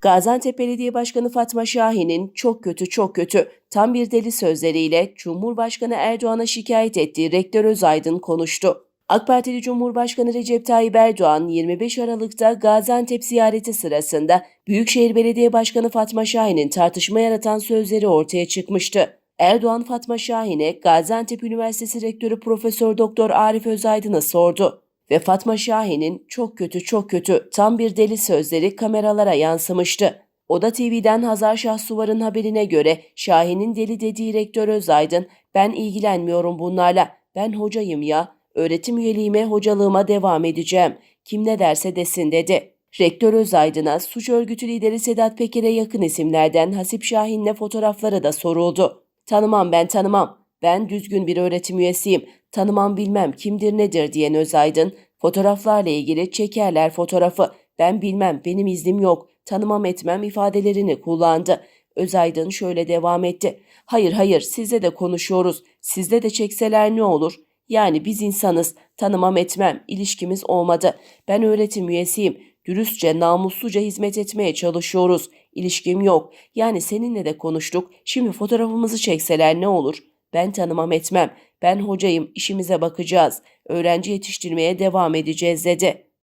Gaziantep Belediye Başkanı Fatma Şahin'in çok kötü çok kötü tam bir deli sözleriyle Cumhurbaşkanı Erdoğan'a şikayet ettiği Rektör Özaydın konuştu. AK Partili Cumhurbaşkanı Recep Tayyip Erdoğan 25 Aralık'ta Gaziantep ziyareti sırasında Büyükşehir Belediye Başkanı Fatma Şahin'in tartışma yaratan sözleri ortaya çıkmıştı. Erdoğan Fatma Şahin'e Gaziantep Üniversitesi Rektörü Profesör Doktor Arif Özaydın'a sordu ve Fatma Şahin'in çok kötü çok kötü tam bir deli sözleri kameralara yansımıştı. Oda TV'den Hazar Şahsuvar'ın haberine göre Şahin'in deli dediği rektör Özaydın ben ilgilenmiyorum bunlarla ben hocayım ya öğretim üyeliğime hocalığıma devam edeceğim kim ne derse desin dedi. Rektör Özaydın'a suç örgütü lideri Sedat Peker'e yakın isimlerden Hasip Şahin'le fotoğrafları da soruldu. Tanımam ben tanımam. Ben düzgün bir öğretim üyesiyim. Tanımam bilmem kimdir nedir diyen Özaydın, fotoğraflarla ilgili çekerler fotoğrafı. Ben bilmem benim iznim yok. Tanımam etmem ifadelerini kullandı. Özaydın şöyle devam etti. Hayır hayır sizle de konuşuyoruz. Sizle de çekseler ne olur? Yani biz insanız. Tanımam etmem. ilişkimiz olmadı. Ben öğretim üyesiyim. Dürüstçe, namusluca hizmet etmeye çalışıyoruz. İlişkim yok. Yani seninle de konuştuk. Şimdi fotoğrafımızı çekseler ne olur? Ben tanımam etmem. Ben hocayım, işimize bakacağız. Öğrenci yetiştirmeye devam edeceğiz dedi.